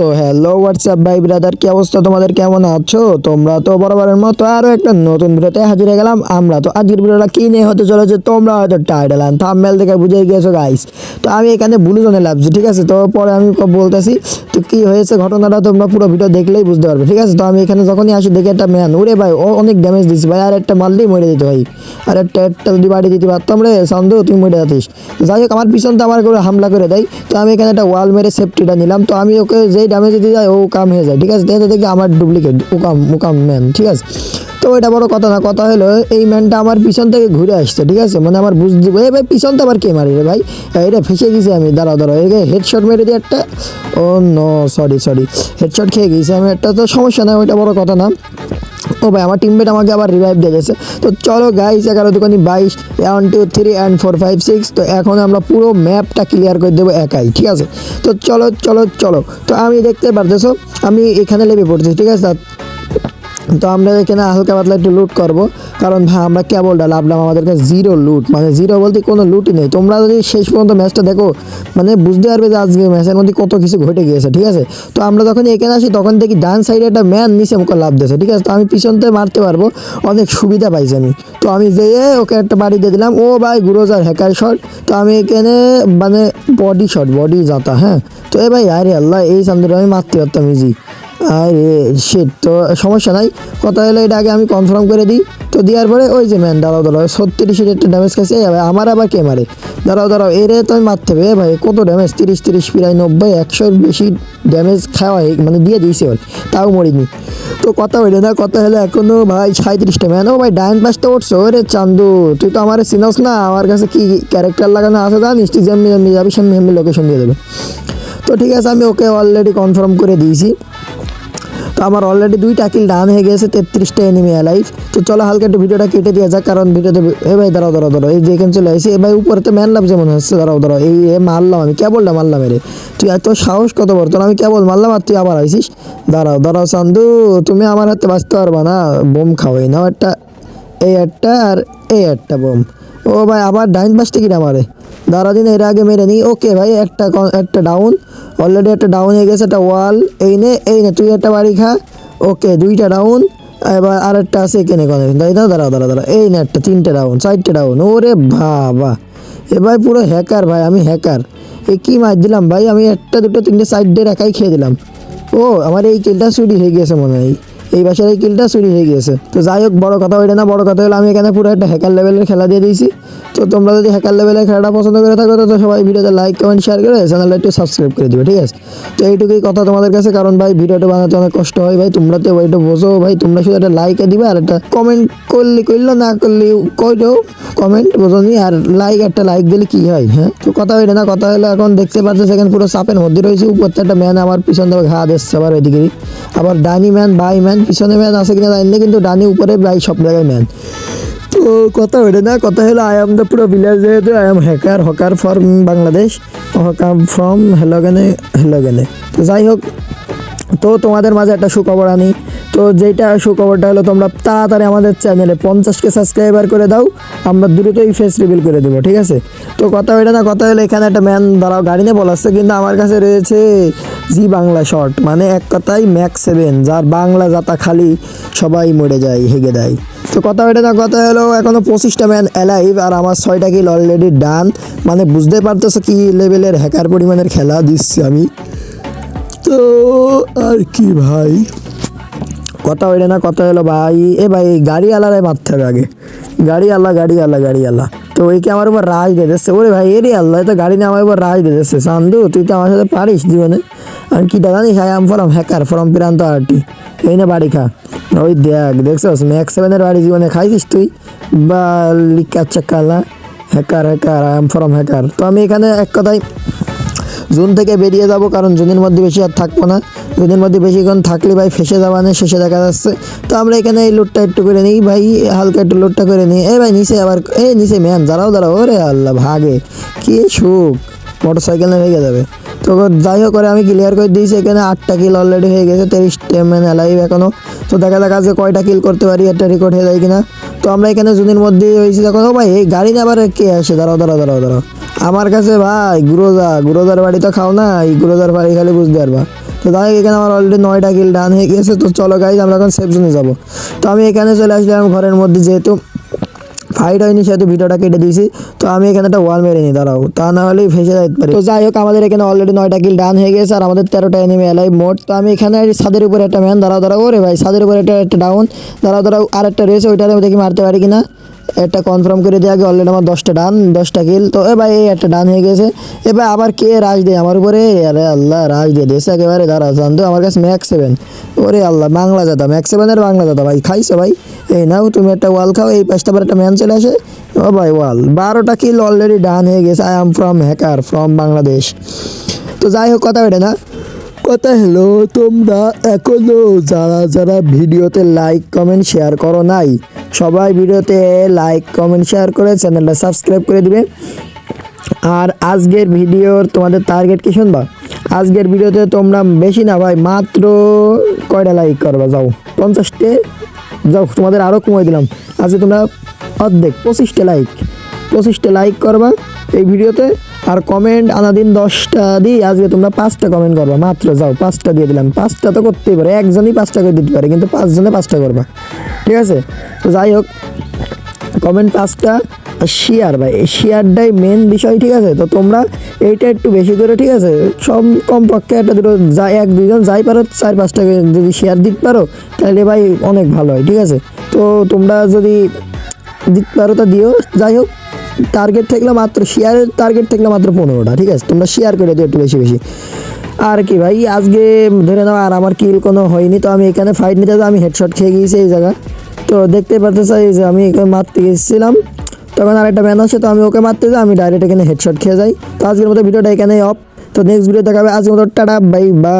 তো hello WhatsApp ভাই brother কি অবস্থা তোমাদের? কেমন আছো? তোমরা তো বরাবরের মতো আরও একটা নতুন ভিডিওতে হাজির হয়ে গেলাম। আমরা তো আজকের ভিডিওটা কি নিয়ে হতে চলেছে, তোমরা হয়তো টাইটেল অ্যান্ড থাম্বনেল থেকে বুঝে গিয়েছো গাইস তো আমি এখানে ব্লু জোনে লাভছি ঠিক আছে? তো পরে আমি বলতেছি কি হয়েছে ঘটনাটা তোমরা পুরো ভিডিও দেখলেই বুঝতে পারবে। ঠিক আছে, তো আমি এখানে যখনই আসি, দেখি একটা ম্যান ওরে ভাই, ও অনেক ড্যামেজ দিচ্ছে ভাই, আর একটা মারলেই মরে দিত ভাই। আর একটা একটা যদি বাড়ি দিতে পারতাম রে, সন্দেহ, তুই মরে যাতিস। যাই হোক, আমার পিছন তো আমার করে হামলা করে দেয়। তো আমি এখানে একটা ওয়াল মেরে সেফটিটা নিলাম। তো আমি ওকে যেই ড্যামেজ দিতে যাই, ও কাম হয়ে যায়। ঠিক আছে, দেখে দেখি আমার ডুপ্লিকেট উকাম মুকাম ম্যান ঠিক আছে। তো এটা বড় কথা না, কথা হলো এই ম্যানটা আমার পিছন থেকে ঘুরে আসছে, ঠিক আছে। মানে আমার বুঝতে এই ভাই, পিছন তো আবার কে মারি রে ভাই? এটা ফেসে গেছি আমি, দাঁড়াও দাঁড়াও এই হেডশট মেরে দিই একটা ও নো সরি সরি হেডশট খেয়ে গেছি, আমি একটা তো সমস্যা না ওইটা বড় কথা না। ও ভাই, আমার টিমমেট আমাকে আবার রিভাইভ দিয়ে গেছে। তো চলো গাইস এগারো দুকানি বাইশ one two three and four five six তো এখন আমরা পুরো ম্যাপটা ক্লিয়ার করে দেবো একাই, ঠিক আছে? তো চলো চলো চলো। তো আমি দেখতে পারতেছো, আমি এখানে লেবে পড়তেছি, ঠিক আছে? তো আমরা এখানে হালকা পাতলা একটু লুট করব। কারণ ভাই, আমরা কেবলটা লাভলাম আমাদের কাছে জিরো লুট মানে জিরো বলতে কোনো লুটই নেই। তোমরা যদি শেষ পর্যন্ত ম্যাচটা দেখো মানে বুঝতে পারবে যে আজকে ম্যাচের মধ্যে কত কিছু ঘটে গিয়েছে, ঠিক আছে? তো আমরা যখন এখানে আসি, তখন দেখি ডান সাইডে একটা ম্যান নিচে মুখে লাভ দিয়েছে, ঠিক আছে? তো আমি পিছন পিছনতে মারতে পারব, অনেক সুবিধা পাইছি আমি। তো আমি যেয়ে ওকে একটা বাড়ি দিয়ে দিলাম। ও ভাই গুরোজার হ্যাকার শট তো আমি এখানে মানে বডি শট বডি যাতা হ্যাঁ? তো এ ভাই, আরে আল্লাহ, এই সামনে আমি মারতে পারতাম ইজি আরে শিট তো সমস্যা নাই। কথা হলো, এটা আগে আমি কনফার্ম করে দিই। তো দেওয়ার পরে, ওই যে ম্যান দাঁড়াও দাঁড়াও ছত্রিশের একটা ড্যামেজ খাইছে। এই ভাই, আমার আবার কে মারে? দাঁড়াও দাঁড়াও, এরে তো আমি মারতে হবে। ভাই, কত ড্যামেজ তিরিশ তিরিশ, প্রায় নব্বই একশোর বেশি ড্যামেজ খাওয়া মানে দিয়ে দিয়েছে ওর। তাও মরিনি। তো কথা হইলে না, কথা হলে এখনও ভাই সাঁত্রিশটা ম্যান ও ভাই ডাইন পাশটা উঠছো। ওরে চান্দু, তুই তো আমার চিনস না। আমার কাছে কি ক্যারেক্টার লাগানো আছে জানিস? তুই যেমনি যেমনি যাবি, সেমনি সেমনি লোকেশন দিয়ে দেবে। তো ঠিক আছে, আমি ওকে অলরেডি কনফার্ম করে দিয়েছি। তো আমার অলরেডি দুইটা কিল ডান হয়ে গেছে, তেত্রিশটা এনিমি অ্যালাইভ তো চলো হালকা একটু ভিডিওটা কেটে দিয়ে যাক, কারণ ভিডিওতে এ ভাই দাঁড়াও দাঁড়াও দাঁড়াও, এই যে এখানে চলে আসি। এ ভাই, উপরে তো ম্যান লাভ যেমন হচ্ছে, দাঁড়াও দাঁড়াও, এই এ মারলাম আমি, কেবলটা মারলাম রে তুই এত সাহস, কত বড়, তোর আমি কেবল মারলাম আর তুই আবার আইসিস? দাঁড়াও দাঁড়াও, চান্দু, তুমি আমার হাতে বাঁচতে পারবা না। বোম খাওয়াই নাও একটা, এই একটা আর এই একটা বোম। ও ভাই, আবার ডাইন পাশ থেকে মারে দাঁড়া দিন এর আগে মেরে নিই। ওকে ভাই, একটা একটা ডাউন অলরেডি একটা ডাউন হয়ে গেছে, একটা ওয়াল এই নে এই নে, তুই একটা বাড়ি খা। ওকে, দুইটা ডাউন এবার আরেকটা আছে এখানে কোনে তাই না দাঁড়াও দাঁড়া দাঁড়া এই না একটা, তিনটে ডাউন চারটে ডাউন ওরে বাবা। এ ভাই, পুরো হ্যাকার ভাই, আমি হ্যাকার এ কি মার দিলাম ভাই? আমি একটা, দুটো, তিনটে সাইড দিয়ে একাই খেয়ে দিলাম। ও, আমার এই কিলটা চুরি হয়ে গেছে মনে হয়। এই বাসার এই কিলটা চুরি হয়ে গেছে তো যাই হোক, বড় কথা ওইটা না, বড় কথা হলো আমি এখানে পুরো একটা হ্যাকার লেভেলের খেলা দিয়ে দিয়েছি। তো তোমরা যদি হ্যাকার লেভেলের খেলাটা পছন্দ করে থাকো, তো সবাই ভিডিওতে লাইক কমেন্ট শেয়ার করে চ্যানেলটা একটু সাবস্ক্রাইব করে দিবে ঠিক আছে? তো এইটুকুই কথা তোমাদের কাছে, কারণ ভাই ভিডিওটা বানাতে অনেক কষ্ট হয় ভাই, তোমরা তো ওইটা বোঝো ভাই, তোমরা শুধু একটা লাইকে দিবে আর একটা কমেন্ট করলে করল, না করলে কইলেও কমেন্ট বোঝনি, আর লাইক একটা লাইক দিলে কি হয় হ্যাঁ? তো কথা হইলে না, কথা হলো এখন দেখতে পাচ্ছ সেখানে পুরো চাপের মধ্যে রয়েছে উপর একটা ম্যান আমার পিছন থেকে ঘা দিচ্ছে আবার ওইদিকে আবার ডানি ম্যান বাই ম্যান পিছনে ম্যান আছে কিনা জানি না, কিন্তু ডানি উপরে প্রায় সব জায়গায় ম্যান। তো কথা হইলে না, কথা হলো আই এম দ্য পুরো ভিলেজ যেহেতু I am hacker hacker from Bangladesh hacker from হেলোগেনে হেলোগেনে তো যাই হোক, তো তোমাদের মাঝে একটা সুখবর আনি। তো যেটা সুখবরটা হলো, তোমরা তাড়াতাড়ি আমাদের চ্যানেলে পঞ্চাশকে সাবস্ক্রাইবার করে দাও, আমরা দ্রুতই ফেস রিভিল করে দেবো, ঠিক আছে? তো কথা ওইটা না, কথা হলো এখানে একটা ম্যান দাঁড়াও, গাড়ি নিয়ে বলাচ্ছে, কিন্তু আমার কাছে রয়েছে জি বাংলা শর্ট মানে এক কথাই ম্যাক্স সেভেন যার বাংলা যাতা খালি সবাই মরে যায়, হেগে দেয়। তো কথা ওইটা না, কথা হলো এখনও পঁচিশটা ম্যান অ্যালাইভ আর আমার ছয়টা কিল অলরেডি ডান মানে বুঝতে পারতেছো কি লেভেলের হ্যাকার পরিমাণের খেলা দিচ্ছি আমি। তো আর কি ভাই? কথা হইলে না, কথা হলো ভাই, এ ভাই গাড়ি আলারাই মারতে হবে আগে। গাড়ি আল্লাহ গাড়ি আল্লাহ গাড়ি আল্লাহ তো ওইকে আমার উপর রাজ দিয়ে দিচ্ছে? ওরে ভাই, এরে আল্লাহ তো গাড়ি নিয়ে আমার উপর রাজ দিয়ে দিচ্ছে। চান্দু, তুই তো আমার সাথে পারিস জীবনে। আমি কি জানিস I am from hacker from প্রান্ত আরটি এই না, বাড়ি খা। ওই দেখ, দেখছস? ম্যাক্স সেভেনের বাড়ি জীবনে খাইছিস তুই? বা লিকা Chaklala. Hacker hacker I am from hacker তো আমি এখানে এক কথায় জুন থেকে বেরিয়ে যাব, কারণ জুনের মধ্যে বেশি আর থাকব না। জুনের মধ্যে বেশিক্ষণ থাকলে ভাই ফেসে যাওয়া নেই শেষে দেখা যাচ্ছে। তো আমরা এখানে এই লোডটা একটু করে নিই ভাই, হালকা একটু লোডটা করে নিই। এই ভাই, নিচে আবার, এই নিচে ম্যান দাঁড়াও দাঁড়াও, ওরে আল্লাহ, ভাগে। কি সুখ মোটর সাইকেল হয়ে যাবে। তো যাই হোক করে আমি ক্লিয়ার করে দিয়েছি, এখানে আটটা কিল অলরেডি হয়ে গেছে তেইশ ম্যান অ্যালাইভ এখনও তো দেখা দেখা যে কয়টা কিল করতে পারি, একটা রেকর্ড হয়ে যায় কিনা। তো আমরা এখানে জুনের মধ্যে হয়েছি তখন ও ভাই, এই গাড়ি আবার কে আসে? দাঁড়াও দাঁড়াও দাঁড়াও দাঁড়াও। আমার কাছে ভাই গুরোজা গুরোজার বাড়ি তো খাও না, এই গুরোজার বাড়ি খালি বুঝতে পারবা। তো যাই এখানে আমার অলরেডি নয়টা কিল ডান হয়ে গেছে তো চলো গাইজ আমরা এখন সেফ জোনে যাব। তো আমি এখানে চলে আসলাম ঘরের মধ্যে, যেহেতু ফাইট হয়নি, সেহেতু ভিডিওটা কেটে দিয়েছি, তো আমি এখানে একটা ওয়াল মেরে নিই, দাঁড়াও। তা না হলেই ফেসে যেতে পারি। তো যাই হোক, আমাদের এখানে অলরেডি নয়টা কিল ডান হয়ে গেছে আর আমাদের তেরোটা এনিমি এলাই মোট। তো আমি এখানে ছাদের উপরে একটা ম্যান দাঁড়াও দাঁড়াও, ওরে ভাই, ছাদের উপরে একটা একটা ডাউন দাঁড়াও দাঁড়াও আর একটা রয়েছে, ওইটার দেখি মারতে পারি কিনা। একটা কনফার্ম করে দিয়ে আগে অলরেডি আমার দশটা ডান দশটা কিল তো এ ভাই একটা ডান হয়ে গেছে। এবার আবার কে রাজ দেয় আমার উপরে? আরে আল্লাহ, রাজ দিয়ে দিয়েছে একেবারে দাঁড়া জানতো আমার কাছে ম্যাক্স সেভেন ওরে আল্লাহ, বাংলা দাদা ম্যাক্স সেভেনের বাংলা দাদা ভাই, খাইছো ভাই? এই নাও, তুমি একটা ওয়াল খাও, এই পাঁচটা বার একটা ম্যান চলে আসে। ও ভাই ওয়াল বারোটা কিল অলরেডি ডান হয়ে গেছে। I am from hacker from Bangladesh. তো যাই হোক, কথা বেটে না। কথা হলো, তোমরা এখনও যারা যারা ভিডিওতে লাইক কমেন্ট শেয়ার করো নাই সবাই ভিডিওতে লাইক কমেন্ট শেয়ার করে চ্যানেলটা সাবস্ক্রাইব করে দিবে আর আজকের ভিডিওর তোমাদের টার্গেট কি শুনবা? আজকের ভিডিওতে তোমরা বেশি না ভাই, মাত্র কয়টা লাইক করবা? যাও, পঞ্চাশটে? যাও, তোমাদের আরও কমাই দিলাম। আজকে তোমরা অর্ধেক, পঁচিশটা লাইক পঁচিশটা লাইক করবা এই ভিডিওতে। আর কমেন্ট আনাদিন দশটা দিই আজকে তোমরা পাঁচটা কমেন্ট করবা। মাত্র যাও, পাঁচটা দিয়ে দিলাম। পাঁচটা তো করতেই পারে, একজনই পাঁচটা করে দিতে পারে, কিন্তু পাঁচজনে পাঁচটা করবা। ঠিক আছে? তো যাই হোক কমেন্ট পাঁচটা শেয়ার ভাই, এই শেয়ারটাই মেন বিষয়, ঠিক আছে? তো তোমরা এইটা একটু বেশি করে, ঠিক আছে? সব কমপক্ষে একটা দুটো যাই এক দুজন যাই পারো, চার পাঁচটা যদি শেয়ার দিতে পারো, তাহলে ভাই অনেক ভালো হয়, ঠিক আছে? তো তোমরা যদি দিতে পারো, তা দিও। যাই হোক টার্গেট থাকলে মাত্র শেয়ারের টার্গেট থাকলে মাত্র পনেরোটা, ঠিক আছে? তোমরা শেয়ার করে দিও একটু বেশি বেশি। আর কি ভাই, আজকে ধরে নাও আর আমার কিল কোনো হয়নি, তো আমি এখানে ফাইট নিতে আমি হেডশট খেয়ে গিয়েছি এই জায়গা। তো দেখতে পারতে চাই যে আমি এখানে মারতে গেছিলাম তখন আরেকটা ম্যান আছে তো আমি ওকে মারতে যাই, আমি ডাইরেক্ট এখানে হেডশট খেয়ে যাই। তো আজকের মতো ভিডিওটা এখানেই অফ তো নেক্সট ভিডিও দেখাবে, আজকের মতো টাটা বাই বা